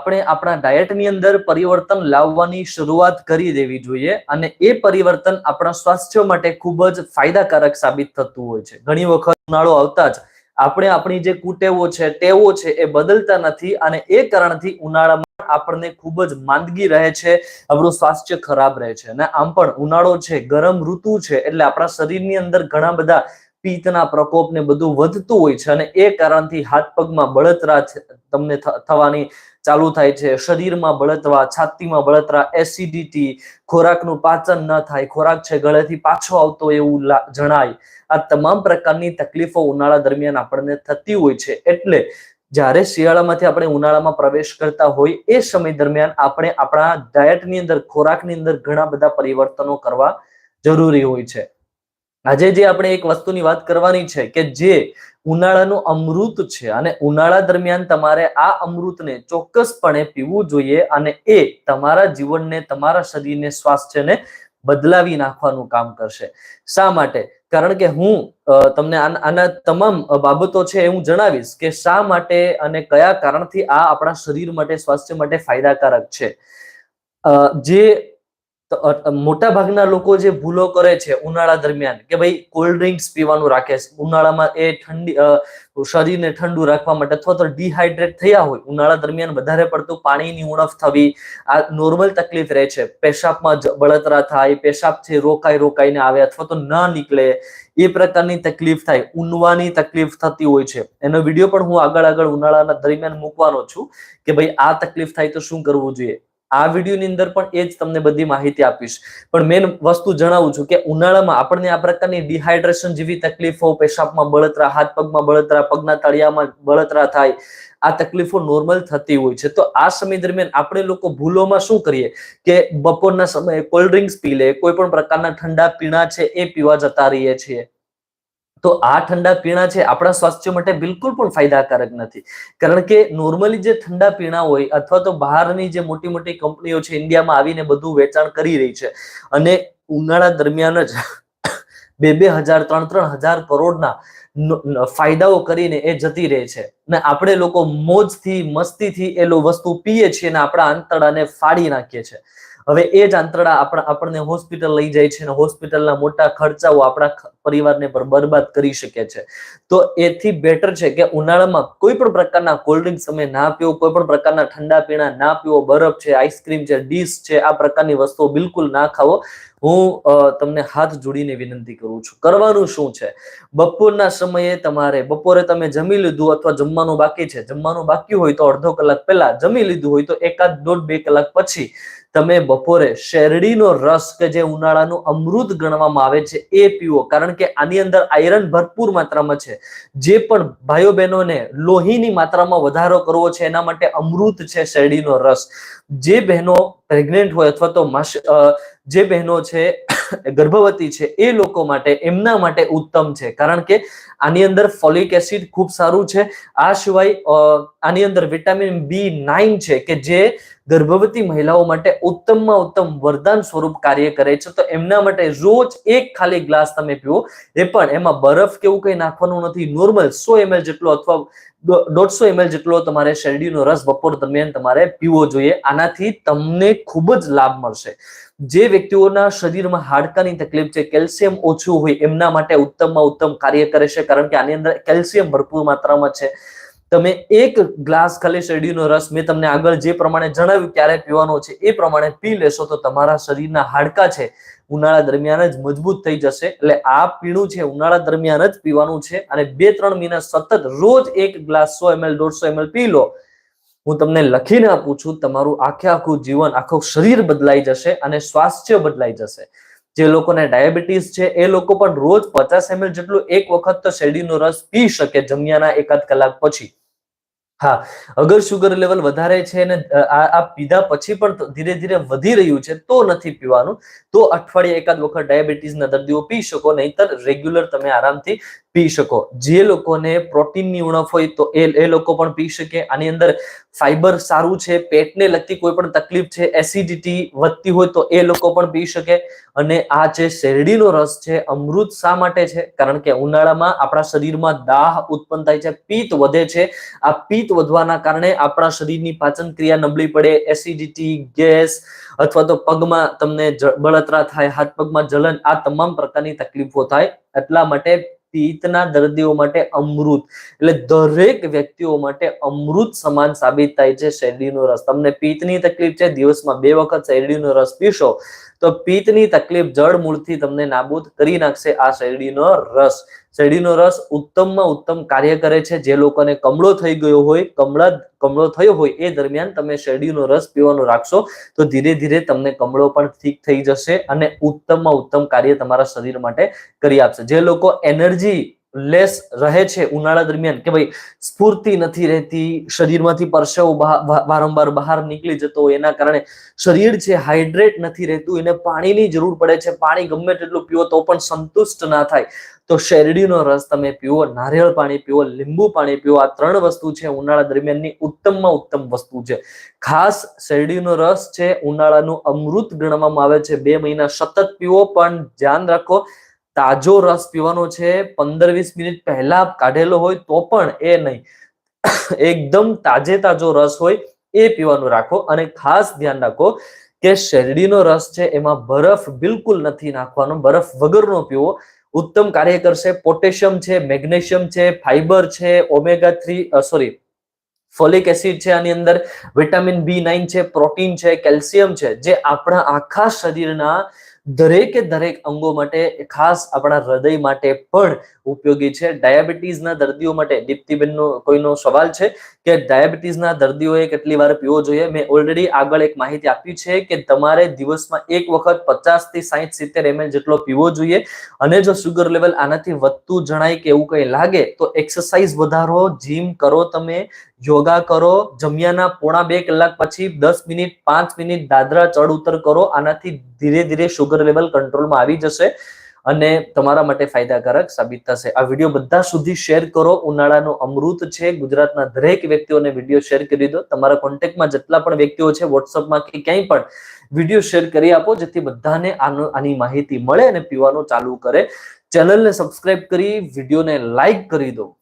આપણે આપણા ડાયટની અંદર પરિવર્તન લાવવાની શરૂઆત કરી દેવી જોઈએ અને એ પરિવર્તન આપણા સ્વાસ્થ્ય માટે ખૂબ જ ફાયદાકારક સાબિત થતું હોય છે. ઘણી વખત ઉનાળો આવતા જ આપણે આપણી જે કુટેવો છે, ટેવો છે એ બદલતા નથી અને એ કારણથી ઉનાળામાં આપણને ખૂબ જ માંદગી રહે છે, આપણું સ્વાસ્થ્ય ખરાબ રહે છે. અને આમ પણ ઉનાળો છે, ગરમ ઋતુ છે એટલે આપણા શરીરની અંદર ઘણા બધા પિત્તના પ્રકોપને બધું વધતું હોય છે અને એ કારણથી હાથ પગમાં બળતરા તમને થવાની ચાલુ થાય છે. શરીરમાં બળતરા, છાતીમાં બળતરા એસિડિટી ખોરાકનું પાચન ન થાય, ખોરાક છે ગળેથી પાછો આવતો એવું જણાય. આ તમામ પ્રકારની તકલીફો ઉનાળા દરમિયાન આપણને થતી હોય છે. એટલે જ્યારે શિયાળામાંથી આપણે ઉનાળામાં પ્રવેશ કરતા હોય, એ સમય દરમિયાન આપણે આપણા ડાયટની અંદર, ખોરાકની અંદર ઘણા બધા પરિવર્તનો કરવા જરૂરી હોય છે. આજે જે આપણે એક વસ્તુની વાત કરવાની છે કે જે ઉનાળાનું અમૃત છે અને ઉનાળા દરમિયાન તમારે આ અમૃતને ચોક્કસપણે પીવું જોઈએ અને એ તમારા જીવનને, તમારા શરીરને, સ્વાસ્થ્યને બદલાવી નાખવાનું કામ કરશે. શા માટે? કારણ કે હું તમને આના તમામ બાબતો છે એ હું જણાવીશ કે શા માટે અને કયા કારણથી આ આપણા શરીર માટે, સ્વાસ્થ્ય માટે ફાયદાકારક છે. જે તો, મોટા ભાગના લોકો જે ભૂલો કરે છે ઉનાળા દરમિયાન કે ભાઈ કોલ્ડ ડ્રિંક્સ પીવાનું રાખે છે ઉનાળામાં એ ઠંડી શરીરને ઠંડુ રાખવા માટે અથવા તો ડિહાઇડ્રેટ થયા હોય ઉનાળા દરમિયાન વધારે પડતું પાણીની ઉણપ થવી આ નોર્મલ તકલીફ રહે છે. પેશાબમાં બળતરા થાય પેશાબથી રોકાઈ રોકાઈને આવે અથવા તો ન નીકળે એ પ્રકારની તકલીફ થાય ઉનવાની તકલીફ થતી હોય છે. એનો વીડિયો પણ હું આગળ આગળ ઉનાળાના દરમિયાન મૂકવાનો છું કે ભાઈ આ તકલીફ થાય તો શું કરવું જોઈએ? આ વિડીયોની અંદર પણ એ જ તમને બધી માહિતી આપીશ. પણ મેન વસ્તુ જણાવું છું કે ઉનાળામાં આપણને આ પ્રકારની ડિહાઇડ્રેશન જેવી તકલીફો, પેશાબમાં બળતરા, હાથ પગમાં બળતરા, પગના તળિયામાં બળતરા થાય, આ તકલીફો નોર્મલ થતી હોય છે. તો આ સમય દરમિયાન આપણે લોકો ભૂલોમાં શું કરીએ? કે બપોરના સમયે કોલ્ડ ડ્રિંક્સ પી લે, કોઈ પણ પ્રકારના ઠંડા પીણા છે એ પીવા જતા રહીએ છીએ. તો આ ઠંડા પીણા છે આપણા સ્વાસ્થ્ય માટે બિલકુલ પણ ફાયદાકારક નથી. કારણ કે નોર્મલી જે ઠંડા પીણા હોય અથવા તો બહારની જે મોટી મોટી કંપનીઓ છે ઇન્ડિયામાં આવીને બધું વેચાણ કરી રહી છે અને ઉનાળા દરમિયાન જ બે બે હજાર, ત્રણ ત્રણ હજાર કરોડના ફાયદાઓ કરીને એ જતી રહે છે. ને આપણે લોકો મોજથી, મસ્તીથી એ વસ્તુ પીએ છીએ અને આપણા આંતરડાને ફાડી નાખીએ છીએ. હવે એ જ આંતરડા આપણા આપણને હોસ્પિટલ લઈ જાય છે અને હોસ્પિટલના મોટા ખર્ચાઓ આપણા પરિવારને પર બરબાદ કરી શકે છે. તો એથી બેટર છે કે ઉનાળામાં કોઈ પણ પ્રકારના કોલ્ડ ડ્રિંક્સ તમે ના પીવો, કોઈ પણ પ્રકારના ઠંડા પીણા ના પીવો, બરફ છે આઈસ્ક્રીમ છે ડીશ છે, આ પ્રકારની વસ્તુઓ બિલકુલ ના ખાવો. હું તમને હાથ જોડીને વિનંતી કરું છું. કરવાનું શું છે? બપોરના સમયે તમારે, બપોરે તમે જમી લીધું અથવા જમવાનું બાકી છે? જમવાનું બાકી હોય તો અડધો કલાક પહેલા જમી લીધું હોય તો એકાદ દોઢ બે કલાક પછી તમે બપોરે શેરડીનો રસ કે જે ઉનાળાનું અમૃત ગણવામાં આવે છે એ પીવો. કારણ કે આની અંદર આયરન ભરપૂર માત્રામાં છે. જે પણ ભાઈઓ બહેનોને લોહીની માત્રામાં વધારો કરવો છે એના માટે અમૃત છે શેરડીનો રસ. જે બહેનો પ્રેગ્નેન્ટ હોય અથવા તો માસ જે બહેનો છે, ગર્ભવતી છે, એ લોકો માટે, એમના માટે ઉત્તમ છે. કારણ કે આની અંદર ફોલિક એસિડ ખૂબ સારું છે. આ સિવાય આની અંદર વિટામિન બી નાઇન છે કે જે ગર્ભવતી મહિલાઓ માટે ઉત્તમમાં ઉત્તમ વરદાન સ્વરૂપ કાર્ય કરે છે. તો એમના માટે રોજ એક ખાલી ગ્લાસ તમે પીવો. એ પણ એમાં બરફ કે એવું કંઈ નાખવાનું નથી. નોર્મલ સો એમએલ જેટલો અથવા દોઢસો એમએલ જેટલો તમારે શેરડીનો રસ બપોર દરમિયાન તમારે પીવો જોઈએ. આનાથી તમને ખૂબ જ લાભ મળશે. જે વ્યક્તિઓના શરીરમાં હાડકાની તકલીફ છે, કેલ્શિયમ ઓછું હોય, એમના માટે ઉત્તમમાં ઉત્તમ કાર્ય કરે છે. કારણ કે આની અંદર કેલ્શિયમ ભરપૂર માત્રામાં છે. તમે એક ગ્લાસ ખાલી શેરડીનો રસ મેં તમને આગળ જે પ્રમાણે જણાવ્યું ક્યારે પીવાનો છે એ પ્રમાણે પી લેશો તો તમારા શરીરના હાડકા છે ઉનાળા દરમિયાન જ મજબૂત થઈ જશે. એટલે આ પીણું છે ઉનાળા દરમિયાન જ પીવાનું છે અને બે ત્રણ મહિના સતત રોજ એક ગ્લાસ સો એમએલ દોઢસો એમએલ પી લો. હું તમને લખીને આપું છું, તમારું આખે આખું જીવન, આખું શરીર બદલાઈ જશે અને સ્વાસ્થ્ય બદલાઈ જશે. જે લોકોને ડાયાબિટીસ છે, એ લોકો પણ રોજ પચાસ એમએલ જેટલું એક વખત તો શેરડીનો રસ પી શકે જમ્યાના એકાદ કલાક પછી. હા, અગર શુગર લેવલ વધારે છે અને આ પીધા પછી પણ ધીરે ધીરે વધી રહ્યું છે, તો નથી પીવાનું. તો અઠવાડિયે એકાદ વખત ડાયાબિટીસના દર્દીઓ પી શકો, નહીતર રેગ્યુલર તમે આરામથી પી શકો. જે લોકોને પ્રોટીનની ઉણપ હોય તો એ એ લોકો પણ પી શકે. આની અંદર ફાઈબર સારું છે, પેટને લગતી કોઈ પણ તકલીફ છે એસિડિટી વધતી હોય તો એ લોકો પણ પી શકે. અને આ જે શેરડીનો રસ છે, અમૃત શા માટે છે? કારણ કે ઉનાળામાં આપણા શરીરમાં દાહ ઉત્પન્ન થાય છે, પિત્ત વધે છે. આ પિત્ત વધવાના કારણે આપણા શરીરની પાચન ક્રિયા નબળી પડે એસિડિટી ગેસ અથવા તો પગમાં તમને બળતરા થાય, હાથ પગમાં જલન, આ તમામ પ્રકારની તકલીફો થાય. એટલા માટે પિત્તના દર્દીઓ માટે અમૃત, એટલે દરેક વ્યક્તિઓ માટે અમૃત સમાન સાબિત થાય છે શેરડીનો રસ. તમને પિત્તની તકલીફ છે, દિવસમાં બે વખત શેરડીનો રસ પીશો તો પિત્તની તકલીફ જળ મૂળથી તમને નાબૂદ કરી નાખશે આ શેરડીનો રસ. શેરડીનો રસ ઉત્તમમાં ઉત્તમ કાર્ય કરે છે. જે લોકોને કમળો થઈ ગયો હોય, કમળા કમળો થયો હોય, એ દરમિયાન તમે શેરડીનો રસ પીવાનો રાખશો તો ધીરે ધીરે તમને કમળો પણ ઠીક થઈ જશે અને ઉત્તમમાં ઉત્તમ કાર્ય તમારા શરીર માટે કરી આપશે. જે લોકો એનર્જી લેસ રહે છે ઉનાળા દરમિયાન કે ભાઈ સ્ફૂર્તિ નથી રહેતી, શરીરમાંથી પરસેવો વારંવાર બહાર નીકળી જતો એના કારણે શરીર છે હાઇડ્રેટ નથી રહેતું, એને પાણીની જરૂર પડે છે, પાણી ગમે તેટલું પીવો તો પણ સંતુષ્ટ ના થાય. તો શેરડીનો રસ તમે પીવો નારિયેળ પાણી પીવો લીંબુ પાણી પીવો આ ત્રણ વસ્તુ છે ઉનાળા દરમિયાનની ઉત્તમમાં ઉત્તમ વસ્તુ છે. ખાસ શેરડીનો રસ છે ઉનાળાનું અમૃત ગણવામાં આવે છે. બે મહિના સતત પીવો પણ ધ્યાન રાખો તાજો રસ પીવાનો છે પંદર વીસ મિનિટ પહેલા કાઢેલો હોય તો પણ એ નહીં. એકદમ તાજે તાજો રસ હોય એ પીવાનું રાખો અને ખાસ ધ્યાન રાખો કે શેરડીનો રસ છે એમાં બરફ બિલકુલ નથી નાખવાનો, બરફ વગરનો પીવો. ઉત્તમ કાર્ય કરશે પોટેશિયમ છે, મેગ્નેશિયમ છે ફાઈબર છે, omega three sorry, folic acid છે આની અંદર, વિટામિન બી નાઇન છે, પ્રોટીન છે, કેલ્શિયમ છે, જે આપણા આખા શરીરના દરેકે દરેક અંગો માટે ખાસ આપણા હૃદય માટે પણ ઉપયોગી છે. ડાયાબિટીસના દર્દીઓ માટે દીપ્તિબેનનો કોઈનો સવાલ છે કે ડાયાબિટીસના દર્દીઓએ કેટલી વાર પીવો જોઈએ? મેં ઓલરેડી આગળ એક માહિતી આપી છે કે તમારે દિવસમાં એક વખત પચાસથી સાહીઠ સિત્તેર એમએલ જેટલો પીવો જોઈએ અને જો સુગર લેવલ આનાથી વધતું જણાય કે એવું કંઈ લાગે, તો એક્સરસાઇઝ વધારો જીમ કરો તમે, યોગા કરો, જમ્યાના પોણા બે કલાક પછી દસ મિનિટ, પાંચ મિનિટ દાદરા ચડ ઉતર કરો, આનાથી ધીરે ધીરે શુગર લેવલ કંટ્રોલમાં આવી જશે. અને તમારા માટે ફાયદાકારક સાબિત થશે. આ વીડિયો બધા સુધી શેર કરો. ઉનાળાનું અમૃત છે. ગુજરાતના દરેક વ્યક્તિઓને વીડિયો શેર કરી દો. તમારા કોન્ટેક્ટમાં જેટલા પણ વ્યક્તિઓ છે વોટ્સઅપમાં કે ક્યાંય પણ વીડિયો શેર કરી આપો, જેથી બધાને આનો, આની માહિતી મળે અને પીવાનું ચાલુ કરે. ચેનલને સબસ્ક્રાઇબ કરી વિડીયોને લાઈક કરી દો.